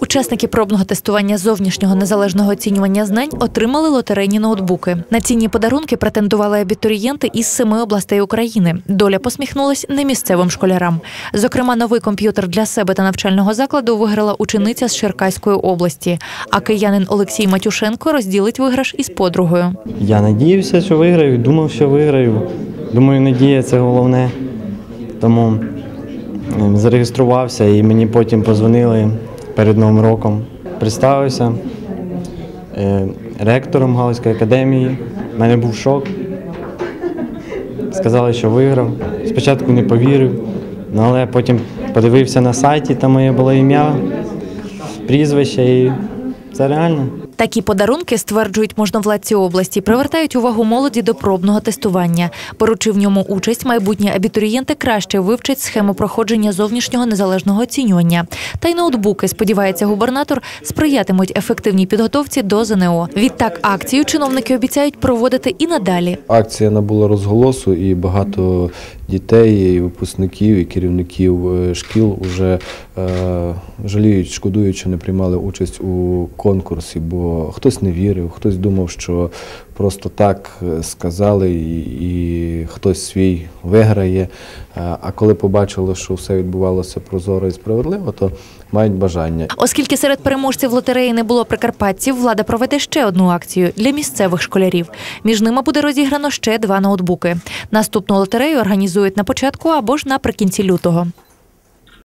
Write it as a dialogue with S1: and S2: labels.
S1: Учасники пробного тестування зовнішнього незалежного оцінювання знань отримали лотерейні ноутбуки. На цінні подарунки претендували абітурієнти із семи областей України. Доля посміхнулась не місцевим школярам. Зокрема, новий комп'ютер для себе та навчального закладу виграла учениця з Черкаської області. А киянин Олексій Матюшенко розділить виграш із подругою.
S2: Я надіявся, що виграю, думав, що виграю. Думаю, надія це головне. Тому ем, зареєструвався і мені потім позвонили перед Новим роком. Представився е, ректором Галицької академії. У мене був шок. Сказали, що виграв. Спочатку не повірив, ну, але потім подивився на сайті, там моє було ім'я, прізвище і це реально.
S1: Такі подарунки, стверджують можновладці області, привертають увагу молоді до пробного тестування. Беручи в ньому участь, майбутні абітурієнти краще вивчать схему проходження зовнішнього незалежного оцінювання. Та й ноутбуки, сподівається губернатор, сприятимуть ефективній підготовці до ЗНО. Відтак акцію чиновники обіцяють проводити і надалі.
S3: Акція набула розголосу, і багато дітей, і випускників, і керівників е, шкіл вже е, жаліють, шкодують, що не приймали участь у конкурсі, бо хтось не вірив, хтось думав, що просто так е, сказали, і, хтось свій виграє. Е, А коли побачили, що все відбувалося прозоро і справедливо, то мають бажання.
S1: Оскільки серед переможців лотереї не було прикарпатців, влада проведе ще одну акцію для місцевих школярів. Між ними буде розіграно ще два ноутбуки. Наступну лотерею організують на початку або ж наприкінці лютого.